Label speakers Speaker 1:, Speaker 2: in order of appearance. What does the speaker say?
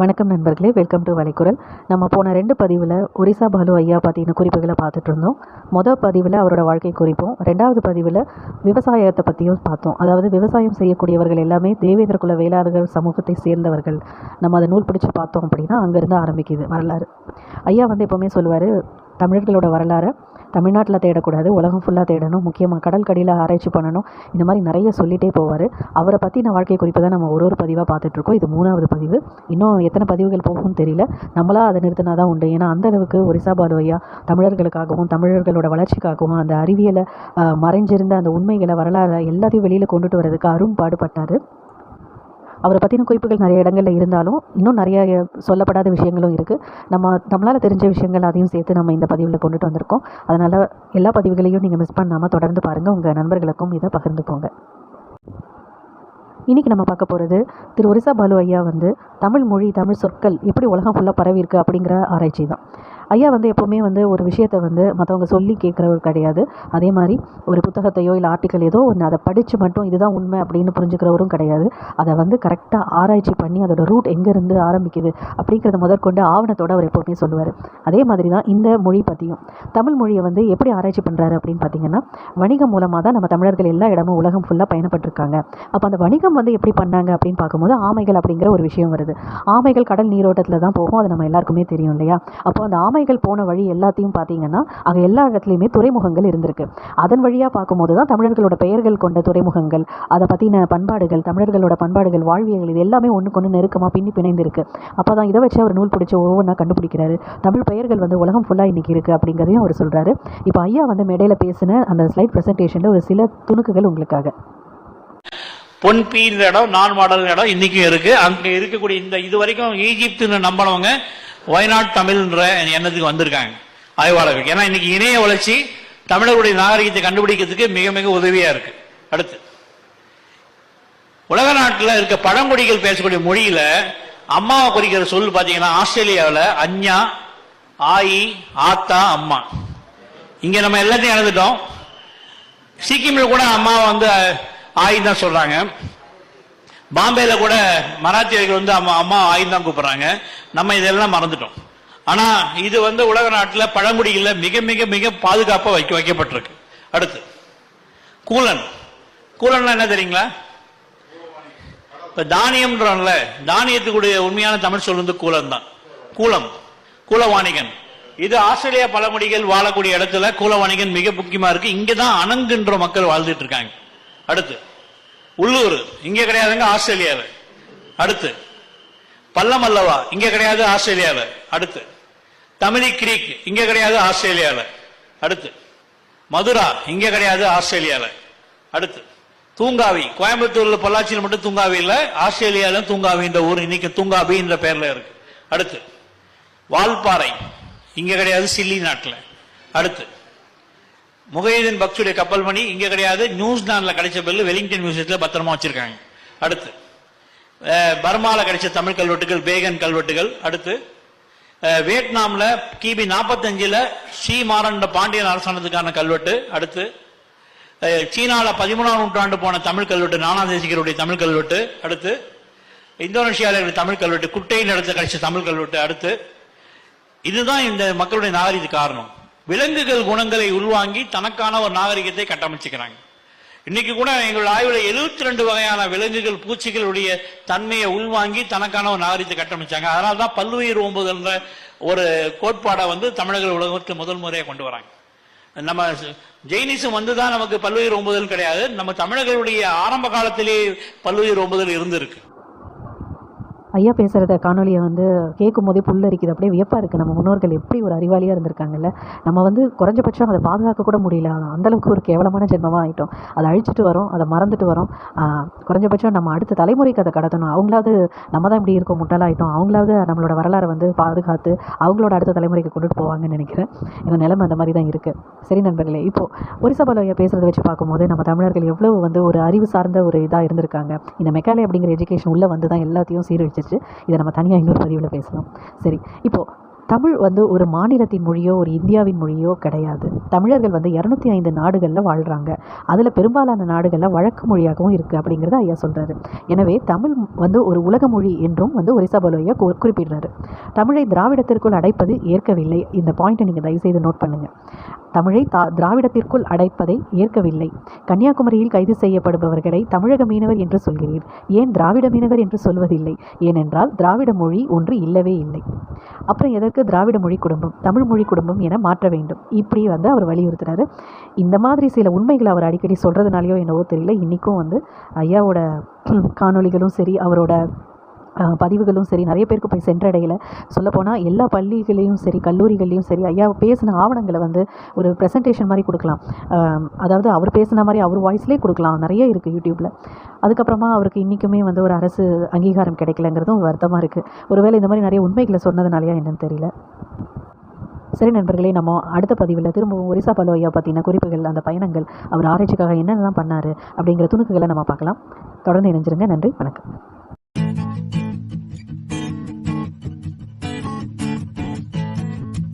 Speaker 1: வணக்கம் நண்பர்களே welcome to வலைக்குரல். நம்ம போன ரெண்டு பதிவில் ஒரிசா பாலு ஐயா பற்றின குறிப்புகளை பார்த்துட்டு இருந்தோம் மொதல் பதிவில் அவரோட வாழ்க்கை குறிப்பும் ரெண்டாவது பதிவில் விவசாயத்தை பற்றியும் பார்த்தோம். அதாவது விவசாயம் செய்யக்கூடியவர்கள் எல்லாமே தேவேந்திர குல வேளாளர்கள் சமூகத்தை சேர்ந்தவர்கள். நம்ம அதை நூல் பிடிச்சி பார்த்தோம் அப்படின்னா அங்கேருந்து ஆரம்பிக்குது வரலாறு. ஐயா வந்து எப்போவுமே சொல்லுவார் தமிழர்களோட வரலாறு தமிழ்நாட்டில் தேடக்கூடாது உலகம் ஃபுல்லாக தேடணும் முக்கியமாக கடல் கடியில் ஆராய்ச்சி பண்ணணும் இந்த மாதிரி நிறைய சொல்லிகிட்டே போவார். அவரை பற்றின வாழ்க்கை குறிப்பு தான் நம்ம ஒரு ஒரு பதிவாக பார்த்துட்ருக்கோம் இது மூணாவது பதிவு. இன்னும் எத்தனை பதிவுகள் போகும்னு தெரியல. நம்மளாக அதை நிறுத்தினா தான் உண்டு. ஏன்னா அந்த அளவுக்கு ஒரிசா பாலுவையா தமிழர்களுக்காகவும் தமிழர்களோட வளர்ச்சிக்காகவும் அந்த அறிவியலை மறைஞ்சிருந்த அந்த உண்மைகளை வரலாறு எல்லாத்தையும் வெளியில் கொண்டுட்டு வர்றதுக்கு அரும் பாடுபட்டார் அவரை பற்றின குறிப்புகள் நிறைய இடங்களில் இருந்தாலும் இன்னும் நிறைய சொல்லப்படாத விஷயங்களும் இருக்குது நம்ம நம்மளால் தெரிஞ்ச விஷயங்கள் அதையும் சேர்த்து நம்ம இந்த பதிவில் கொண்டுட்டு வந்திருக்கோம். அதனால் எல்லா பதிவுகளையும் நீங்கள் மிஸ் பண்ணாமல் தொடர்ந்து பாருங்கள் உங்கள் நண்பர்களுக்கும் இதை பகிர்ந்துக்கோங்க இன்றைக்கி நம்ம பார்க்க போகிறது திரு ஒரிசா பாலு ஐயா வந்து தமிழ் மொழி தமிழ் சொற்கள் எப்படி உலகம் ஃபுல்லாக பரவி இருக்கு அப்படிங்கிற ஆராய்ச்சி தான் ஐயா வந்து எப்போவுமே வந்து ஒரு விஷயத்தை வந்து மற்றவங்க சொல்லி கேட்குறவர் கிடையாது. அதே மாதிரி ஒரு புத்தகத்தையோ இல்லை ஆர்டிக்கல் ஏதோ ஒன்று அதை படித்து மட்டும் இதுதான் உண்மை அப்படின்னு புரிஞ்சுக்கிறவரும் கிடையாது. அதை வந்து கரெக்டாக ஆராய்ச்சி பண்ணி அதோட ரூட் எங்கேருந்து ஆரம்பிக்குது அப்படிங்கிறத முதற்கொண்டு ஆவணத்தோடு அவர் எப்போவுமே சொல்லுவார். அதே மாதிரி தான் இந்த மொழி பற்றியும் தமிழ் மொழியை வந்து எப்படி ஆராய்ச்சி பண்ணுறாரு அப்படின்னு பார்த்தீங்கன்னா வணிகம் மூலமாக தான் நம்ம தமிழர்கள் எல்லா இடமும் உலகம் ஃபுல்லாக பயணப்பட்டிருக்காங்க. அப்போ அந்த வணிகம் வந்து எப்படி பண்ணாங்க அப்படின்னு பார்க்கும்போது ஆமைகள் அப்படிங்கிற ஒரு விஷயம் வருது. ஆமைகள் கடல் நீரோட்டத்தில் தான் போகும் அது நம்ம எல்லாருக்குமே தெரியும் இல்லையா? அப்போ அந்த ஆமைகள் போன வழி எல்லாத்தையும் பார்த்தீங்கன்னா அங்கே எல்லா இடத்துலையுமே துறைமுகங்கள் இருந்திருக்கு. அதன் வழியாக பார்க்கும்போது தான் தமிழர்களோட பெயர்கள் கொண்ட துறைமுகங்கள் அதை பற்றின பண்பாடுகள் தமிழர்களோட பண்பாடுகள் வாழ்வியல் இது எல்லாமே ஒன்றுக்கு ஒன்று நெருக்கமாக பின்னி பிணைந்திருக்கு. அப்போ தான் இதை வச்சு அவர் நூல் பிடிச்சி ஒவ்வொன்றா கண்டுபிடிக்கிறாரு. தமிழ் பெயர்கள் வந்து உலகம் ஃபுல்லாக இன்றைக்கி இருக்குது அப்படிங்கிறதையும் அவர் சொல்கிறாரு இப்போ ஐயா வந்து மேடையில் பேசின அந்த ஸ்லைட் ப்ரெசன்டேஷனில் ஒரு சில துணுக்குகள் உங்களுக்காக.
Speaker 2: பொன்பீன்ற இடம் நான் மாடல் இடம் இன்னைக்கும் இருக்கு. அங்க இருக்கக்கூடிய இந்த இது வரைக்கும் ஈஜிப்துன்னு நம்பினவங்க வயநாட் தமிழ்ன்ற எண்ணத்துக்கு வந்திருக்காங்க. ஆய்வாளர்கள். ஏன்னா இன்னைக்கு இணைய வளர்ச்சி தமிழர்களுடைய நாகரிகத்தை கண்டுபிடிக்கிறதுக்கு மிக மிக உதவியா இருக்கு. அடுத்து. உலக நாட்டில் இருக்க பழங்குடிகள் பேசக்கூடிய மொழியில அம்மாவை குறிக்கிற சொல் பாத்தீங்கன்னா ஆஸ்திரேலியாவில் அஞ்ஞா ஆயி ஆத்தா அம்மா. இங்க நம்ம எல்லாத்தையும் இழந்துட்டோம். சிக்கிமில் கூட அம்மா வந்து ஆயின் தான் சொல்றாங்க. பாம்பேல கூட மராத்தியர்கள் வந்து அம்மா அம்மா ஆயின் தான் கூப்பிடுறாங்க. நம்ம இதெல்லாம் மறந்துட்டோம். ஆனா இது வந்து உலக நாட்டில் பழங்குடியில மிக மிக மிக பாதுகாப்பாக வைக்க வைக்கப்பட்டிருக்கு. அடுத்து கூலன். கூலன்னா என்ன தெரியுங்களா? இப்ப தானியம்ன்றோம்ல தானியத்துக்குடைய உண்மையான தமிழ் சொல் வந்து கூலன் தான். கூலம். கூலவாணிகன். இது ஆஸ்திரேலியா பழங்குடிகள் வாழக்கூடிய இடத்துல கூலவாணிகன் மிக முக்கியமா இருக்கு. இங்கதான் அணங்குன்ற மக்கள் வாழ்ந்துட்டு இருக்காங்க. அடுத்து உள்ளூர் இங்க கிடையாதுங்க ஆஸ்திரேலியாவில் அடுத்து பல்லமல்லவா இங்க கிடையாது ஆஸ்திரேலியாவில் அடுத்து தமிழி கிரீக் இங்க கிடையாது ஆஸ்திரேலியாவில் அடுத்து மதுரா இங்க கிடையாது ஆஸ்திரேலியாவில் அடுத்து தூங்காவி கோயம்புத்தூர்ல பொள்ளாச்சியில் மட்டும் தூங்காவி இல்ல ஆஸ்திரேலியால தூங்காவின்ற ஊர் இன்னைக்கு தூங்காவி என்ற பெயர்ல இருக்கு. அடுத்து வால்பாறை இங்க கிடையாது சில்லி நாட்டில். அடுத்து முகைதீன் பக்ஸுடைய கப்பல் மணி இங்கே கிடையாது. நியூசிலாந்துல கிடைச்ச பெல்லு வெலிங்டன் மியூசியத்தில் பத்திரமா வச்சிருக்காங்க. அடுத்து பர்மாவில் கிடைச்ச தமிழ் கல்வெட்டுகள் பேகன் கல்வெட்டுகள். அடுத்து வியட்நாமில் கிபி நாற்பத்தஞ்சில் ஸ்ரீ மாறண்ட பாண்டியன் அரசாங்கத்துக்கான கல்வெட்டு. அடுத்து சீனாவில் பதிமூணாம் நூற்றாண்டு போன தமிழ் கல்வெட்டு நானா தேசிகருடைய தமிழ் கல்வெட்டு. அடுத்து இந்தோனேஷியாவில் இருக்கிற தமிழ் கல்வெட்டு குட்டை நடத்த கிடைச்ச தமிழ் கல்வெட்டு. அடுத்து இதுதான் இந்த மக்களுடைய நாகரீக காரணம். விலங்குகள் குணங்களை உள்வாங்கி தனக்கான ஒரு நாகரிகத்தை கட்டமைச்சுக்கிறாங்க. இன்னைக்கு கூட எங்களோட ஆய்வுல 72 ரெண்டு வகையான விலங்குகள் பூச்சிகளுடைய தன்மையை உள்வாங்கி தனக்கான ஒரு நாகரிகத்தை கட்டமைச்சாங்க. அதனால தான் பல்லுயிர் ஓம்புதல்ன்ற ஒரு கோட்பாடை வந்து தமிழர்கள் உலகத்துக்கு முதல் முறையாக கொண்டு வராங்க. நம்ம ஜெயினிசம் வந்து தான் நமக்கு பல்லுயிர் ஓம்புதல் கிடையாது. நம்ம தமிழர்களுடைய ஆரம்ப காலத்திலே பல்லுயிர் ஓம்புதல் இருந்திருக்கு.
Speaker 1: ஐயா பேசுகிறத காணொலியை வந்து கேட்கும் போதே புல்லரிக்குது அப்படியே வியப்பாக இருக்குது நம்ம முன்னோர்கள் எப்படி ஒரு அறிவாளியாக இருந்திருக்காங்கல்ல. நம்ம வந்து குறைஞ்சபட்சம் அதை பாதுகாக்க கூட முடியல. அந்தளவுக்கு ஒரு கேவலமான ஜென்மமாக ஆகிட்டோம் அதை அழிச்சிட்டு வரோம். அதை மறந்துட்டு வரோம். குறைஞ்சபட்சம் நம்ம அடுத்த தலைமுறைக்கு அதை கடத்தணும். அவங்களாவது நம்ம தான் இப்படி இருக்கோம் முட்டாளாயிட்டோம். அவங்களாவது நம்மளோட வரலாறை வந்து பாதுகாத்து அவங்களோட அடுத்த தலைமுறைக்கு கொண்டுட்டு போவாங்கன்னு நினைக்கிறேன். இந்த நிலைமை அந்த மாதிரி தான் இருக்குது சரி நண்பர்களே இப்போது ஒரிசா ஐயா பேசுகிறத வச்சு பார்க்கும்போது நம்ம தமிழர்கள் எவ்வளோ வந்து ஒரு அறிவு சார்ந்த ஒரு இதாக இருந்திருக்காங்க. இந்த மெக்காலே அப்படிங்கிற எஜுகேஷன் உள்ளே வந்து தான் எல்லாத்தையும் சீரழிச்சு சீரழிச்சிருச்சு இதை நம்ம தனியாக இன்னொரு பதிவில் பேசலாம். சரி இப்போது தமிழ் வந்து ஒரு மாநிலத்தின் மொழியோ ஒரு இந்தியாவின் மொழியோ கிடையாது. தமிழர்கள் வந்து இரநூத்தி ஐந்து நாடுகளில் வாழ்கிறாங்க அதில் பெரும்பாலான நாடுகளில் வழக்கு மொழியாகவும் இருக்குது அப்படிங்கிறத ஐயா சொல்கிறாரு எனவே தமிழ் வந்து ஒரு உலக மொழி என்றும் வந்து ஒரிசா பாலு குறிப்பிடுறாரு. தமிழை திராவிடத்திற்குள் அடைப்பது ஏற்கவில்லை. இந்த பாயிண்ட்டை நீங்கள் தயவுசெய்து நோட் பண்ணுங்கள் தமிழை தா திராவிடத்திற்குள் அடைப்பதை ஏற்கவில்லை. கன்னியாகுமரியில் கைது செய்யப்படுபவர்களை தமிழக மீனவர் என்று சொல்கிறீர். ஏன் திராவிட மீனவர் என்று சொல்வதில்லை? ஏனென்றால் திராவிட மொழி ஒன்று இல்லவே இல்லை. அப்புறம் எதற்கு திராவிட மொழி குடும்பம்? தமிழ் மொழி குடும்பம் என மாற்ற வேண்டும். இப்படி வந்து அவர் வலியுறுத்துறாரு இந்த மாதிரி சில உண்மைகளை அவர் அடிக்கடி சொல்கிறதுனாலையோ என்னவோ தெரியல. இன்றைக்கும் வந்து ஐயாவோட காணொளிகளும் சரி அவரோட பதிவுகளும் சரி நிறைய பேருக்கு போய் சென்றடையில். சொல்லப்போனால் எல்லா பள்ளிகளையும் சரி கல்லூரிகள்லையும் சரி ஐயா பேசின ஆவணங்களை வந்து ஒரு ப்ரெசன்டேஷன் மாதிரி கொடுக்கலாம். அதாவது அவர் பேசின மாதிரி அவர் வாய்ஸ்லேயே கொடுக்கலாம். நிறைய இருக்குது யூடியூப்பில் அதுக்கப்புறமா அவருக்கு இன்றைக்குமே வந்து ஒரு அரசு அங்கீகாரம் கிடைக்கலங்கிறதும் வருத்தமாக இருக்குது ஒருவேளை இந்த மாதிரி நிறைய உண்மைகளை சொன்னதுனாலயா என்னன்னு தெரியல. சரி நண்பர்களே நம்ம அடுத்த பதிவில் திரும்பவும் ஒரிசா பலு ஐயா பற்றின குறிப்புகள் அந்த பயணங்கள் அவர் ஆராய்ச்சிக்காக என்னென்னலாம் பண்ணார் அப்படிங்கிற துணுக்குகளை நம்ம பார்க்கலாம். தொடர்ந்து இணைஞ்சிருங்க. நன்றி வணக்கம்.